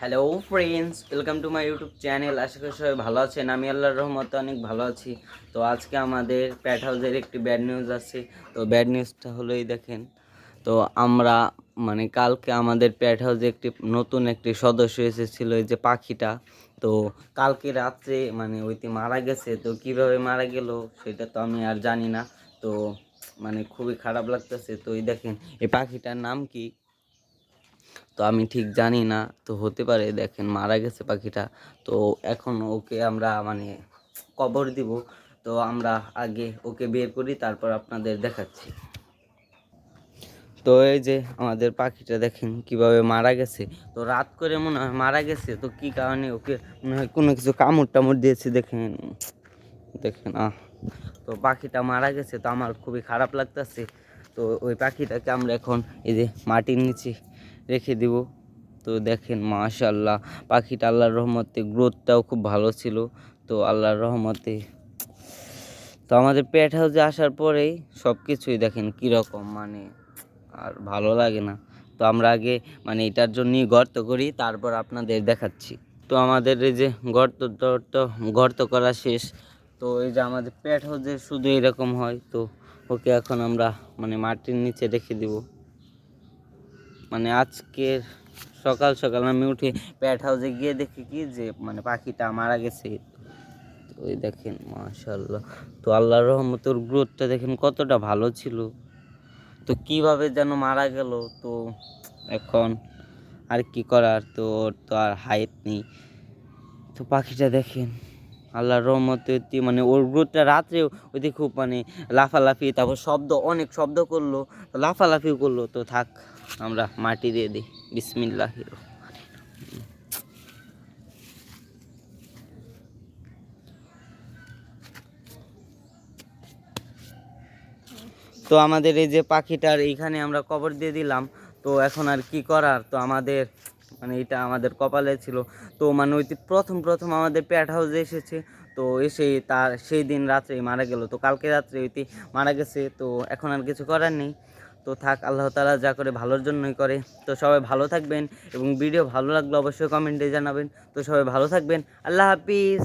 Hello friends welcome to my YouTube channel আশা করি সবাই ভালো আছেন। আমি আল্লাহর রহমতে অনেক ভালো আছি। তো আজকে আমাদের প্যাট হাউসের একটি ব্যাড নিউজ আছে। তো ব্যাড নিউজটা হলোই দেখেন। তো আমরা মানে কালকে আমাদের প্যাট হাউসে একটি নতুন একটি সদস্য এসেছিল, এই যে পাখিটা। তো কালকে রাত্রে মানে ওইটি মারা গেছে, তো কীভাবে মারা গেল সেটা তো আমি আর জানি না। তো মানে খুবই খারাপ লাগতেছে। তো এই দেখেন, এই পাখিটার নাম কি? তো আমি ঠিক জানি না, তো হতে পারে দেখেন মারা গেছে পাখিটা, তো এখন ওকে আমরা মানে কবর দিব, তো আমরা আগে ওকে বের করি, তারপর আপনাদের দেখাচ্ছি। তো এই যে আমাদের পাখিটা দেখেন কীভাবে মারা গেছে, তো রাত করে মনে হয় মারা গেছে, তো কি কারণে ওকে মনে হয় কোনো কিছু কামড় টামড় দিয়েছে দেখেন দেখেন, আহ। তো পাখিটা মারা গেছে, তো আমার খুবই খারাপ লাগতেছে, তো ওই পাখিটাকে আমরা এখন এই যে মাটির নিচে রেখে দিব। তো দেখেন মাশাল্লাহ পাখিটা আল্লাহর রহমতে গ্রোথটাও খুব ভালো ছিল। তো আল্লাহর রহমতে, তো আমাদের পেট হাউসে আসার পরেই সব কিছুই দেখেন কীরকম মানে আর ভালো লাগে না। তো আমরা আগে মানে এটার জন্যই গর্ত করি, তারপর আপনাদের দেখাচ্ছি। তো আমাদের এই যে গর্ত টর্ত গর্ত করা শেষ। তো এই যে আমাদের পেট হাউসে শুধু এরকম হয়, তো ওকে এখন আমরা মানে মাটির নিচে রেখে দিব। মানে আজকের সকাল সকাল আমি উঠে প্যাট হাউসে গিয়ে দেখি কি যে মানে পাখিটা মারা গেছে। ওই দেখেন মাশাল্লাহ তো আল্লাহর রহমতের গ্রোথটা দেখেন কতটা ভালো ছিল। তো কীভাবে যেন মারা গেল, তো এখন আর কি করার? তো ওর তো আর হাইট নেই। তো পাখিটা দেখেন। আল্লাহর রহমতে মানে ওর গ্রোথটা রাত্রেও ওইদিকে খুব মানে লাফালাফি, তারপর শব্দ, অনেক শব্দ করল, তো লাফালাফিও করল, তো থাক, আমরা মাটি দিয়ে দিই। বিসমিল্লাহ তো আমাদের এই যে পাখিটার এইখানে আমরা কবর দিয়ে দিলাম, তো এখন আর কি করার? তো আমাদের মানে এটা আমাদের কপালে ছিল। তো মানে ওই প্রথম প্রথম আমাদের প্যাট হাউসে এসেছে। তো এসে তার সেই দিন রাত্রেই মারা গেল। তো কালকে রাত্রে ওইটি মারা গেছে। তো এখন আর কিছু করার নেই। তো থাক, আল্লাহ তালা যা করে ভালোর জন্যই করে। তো সবাই ভালো থাকবেন এবং ভিডিও ভালো লাগলে অবশ্যই কমেন্টে জানাবেন। তো সবাই ভালো থাকবেন। আল্লাহ হাফিজ।